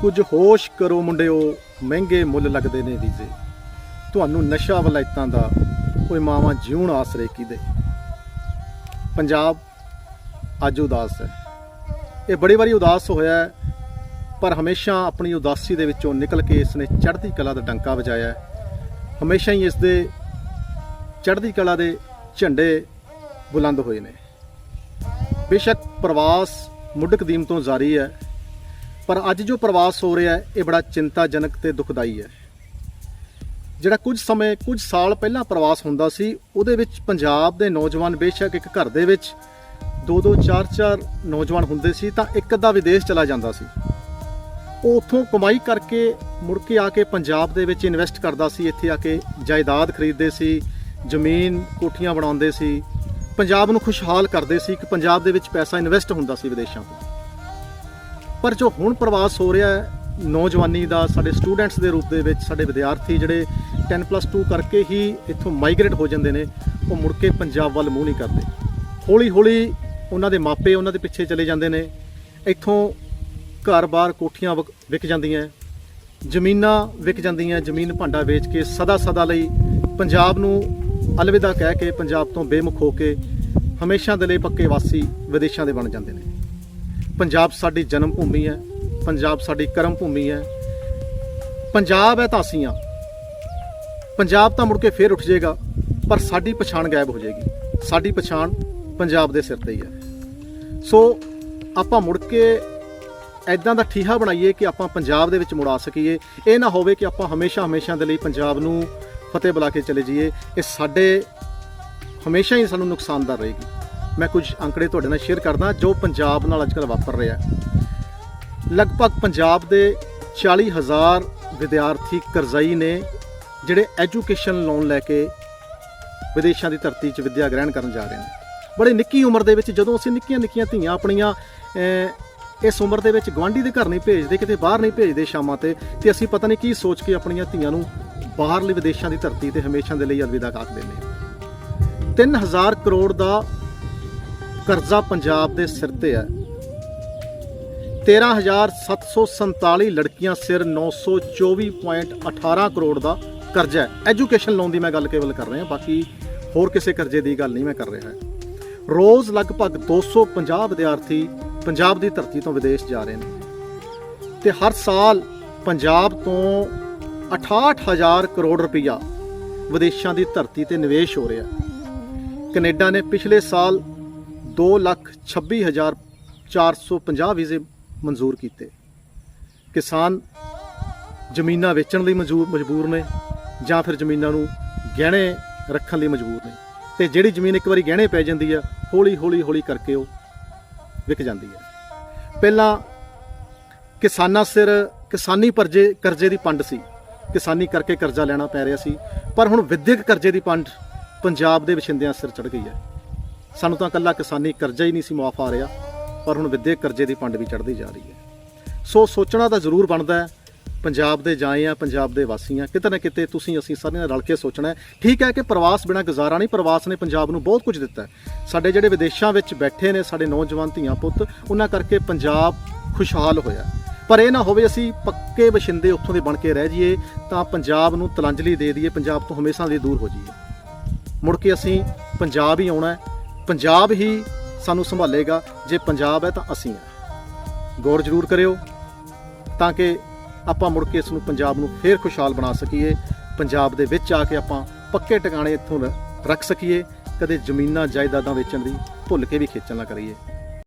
ਕੁਝ ਹੋਸ਼ ਕਰੋ ਮੁੰਡਿਓ, ਮਹਿੰਗੇ ਮੁੱਲ ਲੱਗਦੇ ਨੇ ਵੀਜ਼ੇ। ਤੁਹਾਨੂੰ ਨਸ਼ਾ ਵਲਾਇਤਾਂ ਦਾ ਕੋਈ ਮਾਵਾਂ ਜਿਉਣ ਆਸਰੇ ਕੀਦੇ। ਪੰਜਾਬ ਅੱਜ ਉਦਾਸ ਹੈ। ਇਹ ਬੜੀ ਵਾਰੀ ਉਦਾਸ ਹੋਇਆ ਪਰ ਹਮੇਸ਼ਾ ਆਪਣੀ ਉਦਾਸੀ ਦੇ ਵਿੱਚੋਂ ਨਿਕਲ ਕੇ ਇਸ ਨੇ ਚੜ੍ਹਦੀ ਕਲਾ ਦਾ ਡੰਕਾ ਵਜਾਇਆ ਹਮੇਸ਼ਾ ਹੀ ਇਸ ਦੇ ਚੜ੍ਹਦੀ ਕਲਾ ਦੇ ਝੰਡੇ ਬੁਲੰਦ ਹੋਏ ਨੇ। ਬੇਸ਼ੱਕ ਪ੍ਰਵਾਸ ਮੁੱਢ ਕਦੀਮ ਤੋਂ ਜਾਰੀ ਹੈ। ਪਰ ਅੱਜ ਜੋ ਪ੍ਰਵਾਸ ਹੋ ਰਿਹਾ ਹੈ, ਇਹ ਬੜਾ ਚਿੰਤਾਜਨਕ ਤੇ ਦੁਖਦਾਈ ਹੈ। ਜਿਹੜਾ ਕੁਝ ਸਮੇਂ, ਕੁਝ ਸਾਲ ਪਹਿਲਾਂ ਪ੍ਰਵਾਸ ਹੁੰਦਾ ਸੀ, ਉਹਦੇ ਵਿੱਚ ਪੰਜਾਬ ਦੇ ਨੌਜਵਾਨ ਬੇਸ਼ੱਕ ਇੱਕ ਘਰ ਦੇ ਵਿੱਚ ਦੋ ਦੋ, ਚਾਰ ਚਾਰ ਨੌਜਵਾਨ ਹੁੰਦੇ ਸੀ, ਤਾਂ ਇੱਕ ਅੱਧਾ ਵਿਦੇਸ਼ ਚਲਾ ਜਾਂਦਾ ਸੀ। ਉਹ ਉੱਥੋਂ ਕਮਾਈ ਕਰਕੇ ਮੁੜ ਕੇ ਆ ਕੇ ਪੰਜਾਬ ਦੇ ਵਿੱਚ ਇਨਵੈਸਟ ਕਰਦਾ ਸੀ, ਇੱਥੇ ਆ ਕੇ ਜਾਇਦਾਦ ਖਰੀਦਦੇ ਸੀ, ਜ਼ਮੀਨ ਕੋਠੀਆਂ ਬਣਾਉਂਦੇ ਸੀ। ਪੰਜਾਬ ਨੂੰ ਖੁਸ਼ਹਾਲ ਕਰਦੇ ਸੀ ਕਿ ਪੰਜਾਬ ਦੇ ਵਿੱਚ ਪੈਸਾ ਇਨਵੈਸਟ ਹੁੰਦਾ ਸੀ ਵਿਦੇਸ਼ਾਂ ਤੋਂ। ਪਰ ਜੋ ਹੁਣ ਪ੍ਰਵਾਸ ਹੋ ਰਿਹਾ ਹੈ, ਨੌਜਵਾਨੀ ਦਾ, ਸਾਡੇ ਸਟੂਡੈਂਟਸ ਦੇ ਰੂਪ ਦੇ ਵਿੱਚ, ਸਾਡੇ ਵਿਦਿਆਰਥੀ ਜਿਹੜੇ 10+2 ਕਰਕੇ ਹੀ ਇੱਥੋਂ ਮਾਈਗ੍ਰੇਟ ਹੋ ਜਾਂਦੇ ਨੇ, ਉਹ ਮੁੜ ਕੇ ਪੰਜਾਬ ਵੱਲ ਮੂੰਹ ਨਹੀਂ ਕਰਦੇ। ਹੌਲੀ ਹੌਲੀ ਉਹਨਾਂ ਦੇ ਮਾਪੇ ਉਹਨਾਂ ਦੇ ਪਿੱਛੇ ਚਲੇ ਜਾਂਦੇ ਨੇ। ਇੱਥੋਂ ਘਰ-ਬਾਰ ਕੋਠੀਆਂ ਵਿਕ- ਵਿਕ ਜਾਂਦੀਆਂ ਜ਼ਮੀਨਾਂ ਵਿਕ ਜਾਂਦੀਆਂ ਜ਼ਮੀਨ ਭਾਂਡਾ ਵੇਚ ਕੇ ਸਦਾ ਸਦਾ ਲਈ ਪੰਜਾਬ ਨੂੰ ਅਲਵਿਦਾ ਕਹਿ ਕੇ ਪੰਜਾਬ ਤੋਂ ਬੇਮੁਖ ਹੋ ਕੇ ਹਮੇਸ਼ਾ ਦੇ ਲਈ ਪੱਕੇ ਵਾਸੀ ਵਿਦੇਸ਼ਾਂ ਦੇ ਬਣ ਜਾਂਦੇ ਨੇ। ਪੰਜਾਬ ਸਾਡੀ ਜਨਮ ਭੂਮੀ ਹੈ, ਪੰਜਾਬ ਸਾਡੀ ਕਰਮ ਭੂਮੀ ਹੈ। ਪੰਜਾਬ ਹੈ ਤਾਂ ਅਸੀਂ ਹਾਂ। ਪੰਜਾਬ ਤਾਂ ਮੁੜ ਕੇ ਫੇਰ ਉੱਠ ਜਾਏਗਾ, ਪਰ ਸਾਡੀ ਪਛਾਣ ਗਾਇਬ ਹੋ ਜਾਏਗੀ। ਸਾਡੀ ਪਛਾਣ ਪੰਜਾਬ ਦੇ ਸਿਰ ਤੇ ਹੀ ਹੈ। ਸੋ ਆਪਾਂ ਮੁੜ ਕੇ ਐਦਾਂ ਦਾ ਠੀਹਾ ਬਣਾਈਏ ਕਿ ਆਪਾਂ ਪੰਜਾਬ ਦੇ ਵਿੱਚ ਮੁੜਾ ਸਕੀਏ। ਇਹ ਨਾ ਹੋਵੇ ਕਿ ਆਪਾਂ ਹਮੇਸ਼ਾ ਹਮੇਸ਼ਾ ਦੇ ਲਈ ਪੰਜਾਬ ਨੂੰ ਫਤਿਹ ਬੁਲਾ ਕੇ ਚਲੇ ਜਾਈਏ। ਇਹ ਸਾਡੇ ਹਮੇਸ਼ਾ ਹੀ ਸਾਨੂੰ ਨੁਕਸਾਨਦਾਰ ਰਹੇਗੀ। ਮੈਂ ਕੁਝ ਅੰਕੜੇ ਤੁਹਾਡੇ ਨਾਲ ਸ਼ੇਅਰ ਕਰਦਾ, ਜੋ ਪੰਜਾਬ ਨਾਲ ਅੱਜਕੱਲ ਵਾਪਰ ਰਿਹਾ ਲਗਭਗ ਪੰਜਾਬ ਦੇ 40000 ਵਿਦਿਆਰਥੀ ਕਰਜ਼ਈ ਨੇ ਜਿਹੜੇ ਐਜੂਕੇਸ਼ਨ ਲੋਨ ਲੈ ਕੇ ਵਿਦੇਸ਼ਾਂ ਦੀ ਧਰਤੀ 'ਚ ਵਿੱਦਿਆ ਗ੍ਰਹਿਣ ਕਰਨ ਜਾ ਰਹੇ ਨੇ। ਬੜੇ ਨਿੱਕੀ ਉਮਰ ਦੇ ਵਿੱਚ ਜਦੋਂ ਅਸੀਂ ਨਿੱਕੀਆਂ ਨਿੱਕੀਆਂ ਧੀਆਂ ਆਪਣੀਆਂ ਇਸ ਉਮਰ ਦੇ ਵਿੱਚ ਗਵਾਂਢੀ ਦੇ ਘਰ ਨਹੀਂ ਭੇਜਦੇ, ਕਿਤੇ ਬਾਹਰ ਨਹੀਂ ਭੇਜਦੇ ਸ਼ਾਮਾਂ ਤੇ ਤੇ ਅਸੀਂ ਪਤਾ ਨਹੀਂ ਕੀ ਸੋਚ ਕੇ ਆਪਣੀਆਂ ਧੀਆਂ ਨੂੰ ਬਾਹਰਲੇ ਵਿਦੇਸ਼ਾਂ ਦੀ ਧਰਤੀ ਤੇ ਹਮੇਸ਼ਾ ਦੇ ਲਈ ਅਲਵਿਦਾ ਆਖ ਦਿੰਦੇ 3000 ਕਰੋੜ ਦਾ ਕਰਜ਼ਾ ਪੰਜਾਬ ਦੇ ਸਿਰ ਤੇ ਹੈ। 13747 ਲੜਕੀਆਂ ਸਿਰ 924.18 ਕਰੋੜ ਦਾ ਕਰਜ਼ਾ ਹੈ। ਐਜੂਕੇਸ਼ਨ ਲੋਨ ਦੀ ਮੈਂ ਗੱਲ ਕੇਵਲ ਕਰ ਰਿਹਾ, ਬਾਕੀ ਹੋਰ ਕਿਸੇ ਕਰਜ਼ੇ ਦੀ ਗੱਲ ਨਹੀਂ ਮੈਂ ਕਰ ਰਿਹਾ। ਰੋਜ਼ ਲਗਭਗ 250 ਵਿਦਿਆਰਥੀ ਪੰਜਾਬ ਦੀ ਧਰਤੀ ਤੋਂ ਵਿਦੇਸ਼ ਜਾ ਰਹੇ ਨੇ ਤੇ ਹਰ ਸਾਲ ਪੰਜਾਬ ਤੋਂ 68000 ਕਰੋੜ ਰੁਪਈਆ ਵਿਦੇਸ਼ਾਂ ਦੀ ਧਰਤੀ ਤੇ ਨਿਵੇਸ਼ ਹੋ ਰਿਹਾ। ਕੈਨੇਡਾ ਨੇ ਪਿਛਲੇ ਸਾਲ 226450 ਵੀਜ਼ੇ ਮਨਜ਼ੂਰ ਕੀਤੇ। ਕਿਸਾਨ ਜ਼ਮੀਨਾਂ ਵੇਚਣ ਲਈ ਮਜਬੂਰ ਮਜਬੂਰ ਨੇ ਜਾਂ ਫਿਰ ਜ਼ਮੀਨਾਂ ਨੂੰ ਗਹਿਣੇ ਰੱਖਣ ਲਈ ਮਜਬੂਰ ਨੇ। ਤੇ ਜਿਹੜੀ ਜ਼ਮੀਨ ਇੱਕ ਵਾਰੀ ਗਹਿਣੇ ਪੈ ਜਾਂਦੀ ਆ ਹੌਲੀ ਹੌਲੀ ਹੌਲੀ ਕਰਕੇ ਉਹ ਵਿਕ ਜਾਂਦੀ ਹੈ ਪਹਿਲਾਂ ਕਿਸਾਨਾਂ ਸਿਰ ਕਿਸਾਨੀ ਪਰਜੇ, ਕਰਜ਼ੇ ਦੀ ਪੰਡ ਸੀ। ਕਿਸਾਨੀ ਕਰਕੇ ਕਰਜ਼ਾ ਲੈਣਾ ਪੈ ਰਿਹਾ ਸੀ। ਪਰ ਹੁਣ ਵਿਦਿਅਕ ਕਰਜ਼ੇ ਦੀ ਪੰਡ ਪੰਜਾਬ ਦੇ ਵਸਿੰਦਿਆਂ ਸਿਰ ਚੜ ਗਈ ਹੈ। ਸਾਨੂੰ ਤਾਂ ਇਕੱਲਾ ਕਿਸਾਨੀ ਕਰਜ਼ਾ ਹੀ ਨਹੀਂ ਸੀ ਮੁਆਫ ਆ ਰਿਹਾ, ਪਰ ਹੁਣ ਵਿਦਿਅਕ ਕਰਜ਼ੇ ਦੀ ਪੰਡ ਵੀ ਚੜ੍ਹਦੀ ਜਾ ਰਹੀ ਹੈ। ਸੋ ਸੋਚਣਾ ਤਾਂ ਜ਼ਰੂਰ ਬਣਦਾ ਹੈ, ਪੰਜਾਬ ਦੇ ਜਾਏ ਆ, ਪੰਜਾਬ ਦੇ ਵਾਸੀ ਆ, ਕਿਤੇ ਨਾ ਕਿਤੇ ਤੁਸੀਂ ਅਸੀਂ ਸਾਰਿਆਂ ਨੇ ਰਲ ਕੇ ਸੋਚਣਾ ਹੈ। ਠੀਕ ਹੈ ਕਿ ਪ੍ਰਵਾਸ ਬਿਨਾ ਗੁਜ਼ਾਰਾ ਨਹੀਂ, ਪ੍ਰਵਾਸ ਨੇ ਪੰਜਾਬ ਨੂੰ ਬਹੁਤ ਕੁਝ ਦਿੱਤਾ ਸਾਡੇ ਜਿਹੜੇ ਵਿਦੇਸ਼ਾਂ ਵਿੱਚ ਬੈਠੇ ਨੇ, ਸਾਡੇ ਨੌਜਵਾਨ ਧੀਆਂ ਪੁੱਤ, ਉਹਨਾਂ ਕਰਕੇ ਪੰਜਾਬ ਖੁਸ਼ਹਾਲ ਹੋਇਆ ਪਰ ਇਹ ਨਾ ਹੋਵੇ ਅਸੀਂ ਪੱਕੇ ਵਸਿੰਦੇ ਉੱਥੋਂ ਦੇ ਬਣ ਕੇ ਰਹਿ ਜਾਈਏ, ਤਾਂ ਪੰਜਾਬ ਨੂੰ ਤਲੰਜਲੀ ਦੇ ਦਈਏ, ਪੰਜਾਬ ਤੋਂ ਹਮੇਸ਼ਾ ਲਈ ਦੂਰ ਹੋ ਜਾਈਏ। ਮੁੜ ਕੇ ਅਸੀਂ ਪੰਜਾਬ ਹੀ ਆਉਣਾ ਹੈ ਪੰਜਾਬ ਹੀ ਸਾਨੂੰ ਸੰਭਾਲੇਗਾ, ਜੇ ਪੰਜਾਬ ਹੈ ਤਾਂ ਅਸੀਂ ਹਾਂ। ਗੌਰ ਜ਼ਰੂਰ ਕਰਿਓ, ਤਾਂ ਕਿ ਆਪਾਂ ਮੁੜ ਕੇ ਇਸ ਨੂੰ ਪੰਜਾਬ ਨੂੰ ਫੇਰ ਖੁਸ਼ਹਾਲ ਬਣਾ ਸਕੀਏ, ਪੰਜਾਬ ਦੇ ਵਿੱਚ ਆ ਕੇ ਆਪਾਂ ਪੱਕੇ ਟਿਕਾਣੇ ਇੱਥੋਂ ਰ- ਰੱਖ ਸਕੀਏ, ਕਦੇ ਜ਼ਮੀਨਾਂ, ਜਾਇਦਾਦਾਂ ਵੇਚਣ ਦੀ ਭੁੱਲ ਕੇ ਵੀ ਖੇਚਲ ਨਾ ਕਰੀਏ।